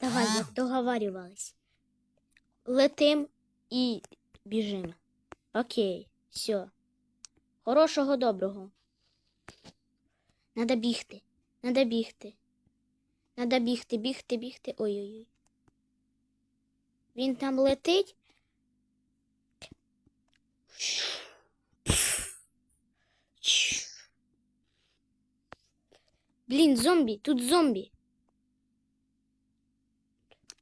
Давай, як договарювались. Летим і біжим. Окей, все. Хорошого доброго. Надо бігти. Надо бігти. Надо бігти, бігти, бігти. Ой-ой-ой. Він там летить. Блін, зомбі, тут зомбі.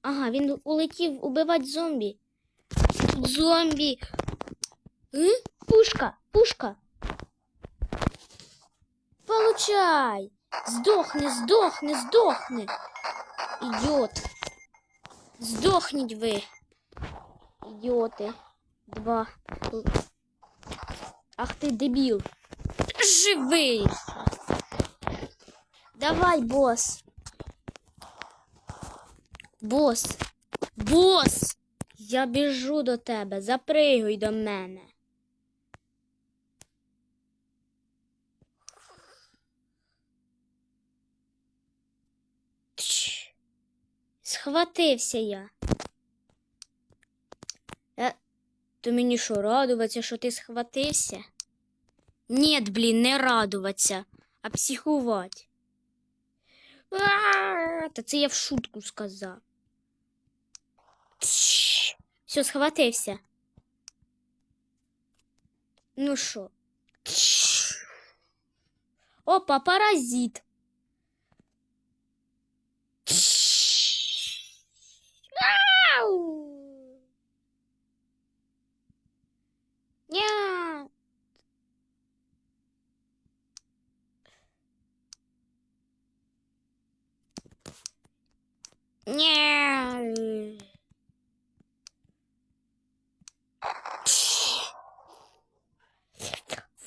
Ага, він улетів убивати зомбі. Зомбі. М? Пушка, пушка. Получай. Здохни, здохни, здохни. Ідіот. Здохніть ви. Ідіоти. Два. Ах ти дебіл. Живий. Давай, босс. Бос. Бос. Я біжу до тебе. Запригуй до мене. Тш. Схватився я. Е, то мені що, радуватися, що ти схватився? Ні, блін, не радуватися, а психувати. А, Та це я в шутку сказав. Все, схватився. Ну? Тш. Опа, паразит. Тш. Ау.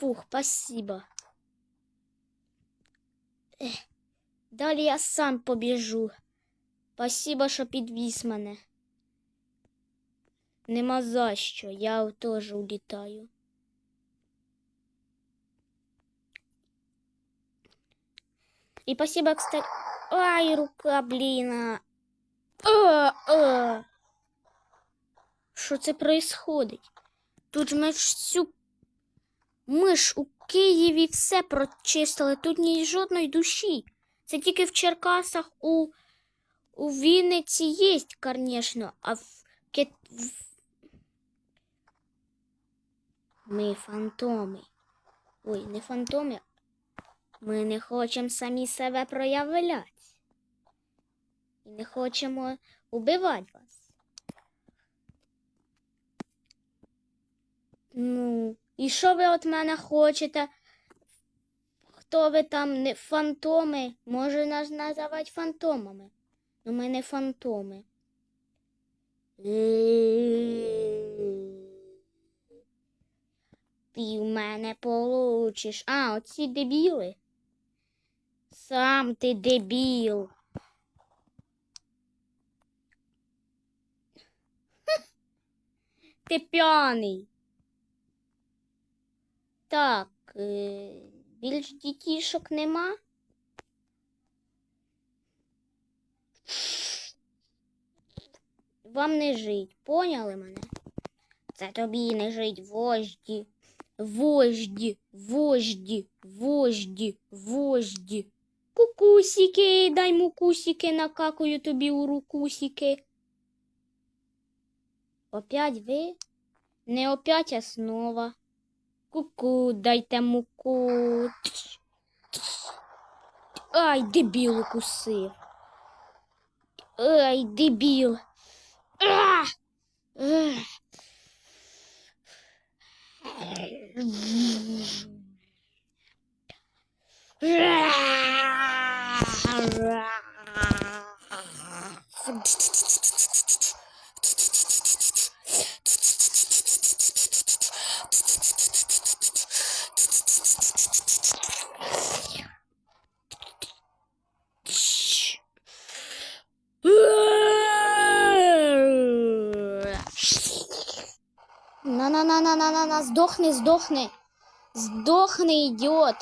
Фух, спасибо. Ех, Далі я сам побіжу. Спасибо, що підвіз мене. Нема за що, я теж улітаю. І спасибо, кстати. Ай, рука, блін. Що це происходить? Тут ж ми всю. Ми ж у Києві все прочистили, тут ні жодної душі. Це тільки в Черкасах у, у Вінниці є, звісно, а в, Кит... Ми фантоми. Ой, не фантоми. Ми не хочемо самі себе проявляти. І не хочемо убивати вас. Ну, і що ви від мене хочете? Хто ви там не фантоми? Може нас називати фантомами. Ну, ми не фантоми. Ти в мене получиш. А, оці дебіли. Сам ти дебіл. Ти п'яний. Так, е, більш дітішок нема. Вам не жить, поняли мене? Це тобі не жить вожді. Вожді, вожді, вожді, вожді. Кукусіки, дай мукусіки, накакую тобі у рукусіки. Опять ви? Не опять, а снова. Ку-ку, дайте муку. Ай, дебіл укусив. Ай, дебіл. А! Ех. На-на-на-на-на-на, сдохни, сдохни. Сдохни, идиот.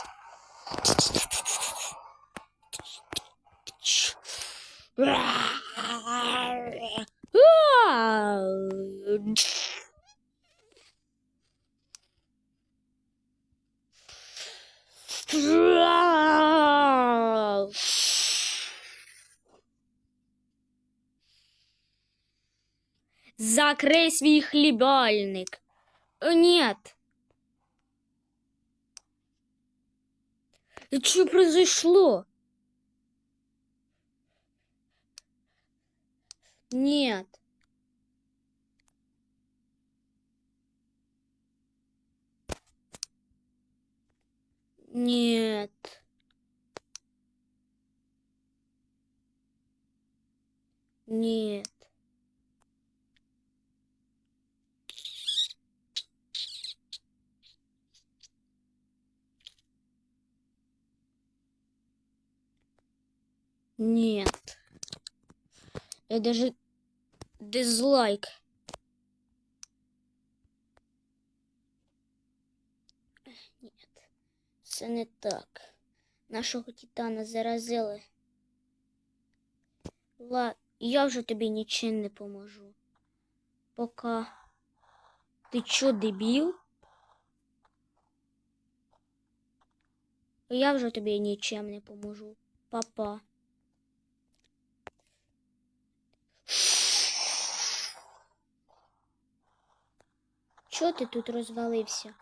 Закрой свій хлібальник. О, Нет. Что произошло? Нет. Нет. Нет. Нет. Я даже дизлайк. Нет, це не так. Нашого титана заразили. Ладно, я вже тобі нічим не поможу. Пока. Ти чо, дебіл? Я вже тобі нічим не поможу. Папа. Чо ти тут розвалився?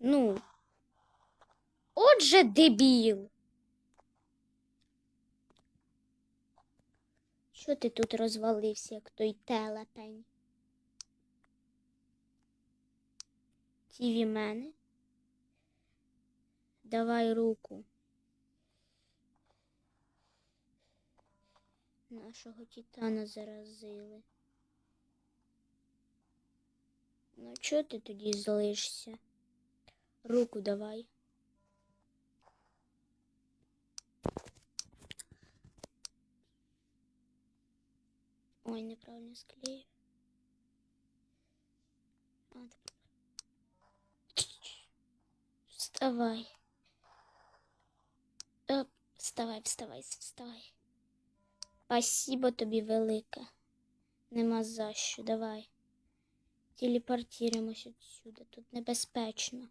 Ну. Отже, дебіл. Що ти тут розвалився, як той телепень? Тіві мене. Давай руку. Нашого титана заразили. Ну, чого ти тоді злишся? Руку давай. Ой, неправильно склею. Вставай. Оп, вставай, вставай, вставай. Спасибо тобі велике. Нема за що. Давай. Телепортуємося отсюда. Тут небезпечно.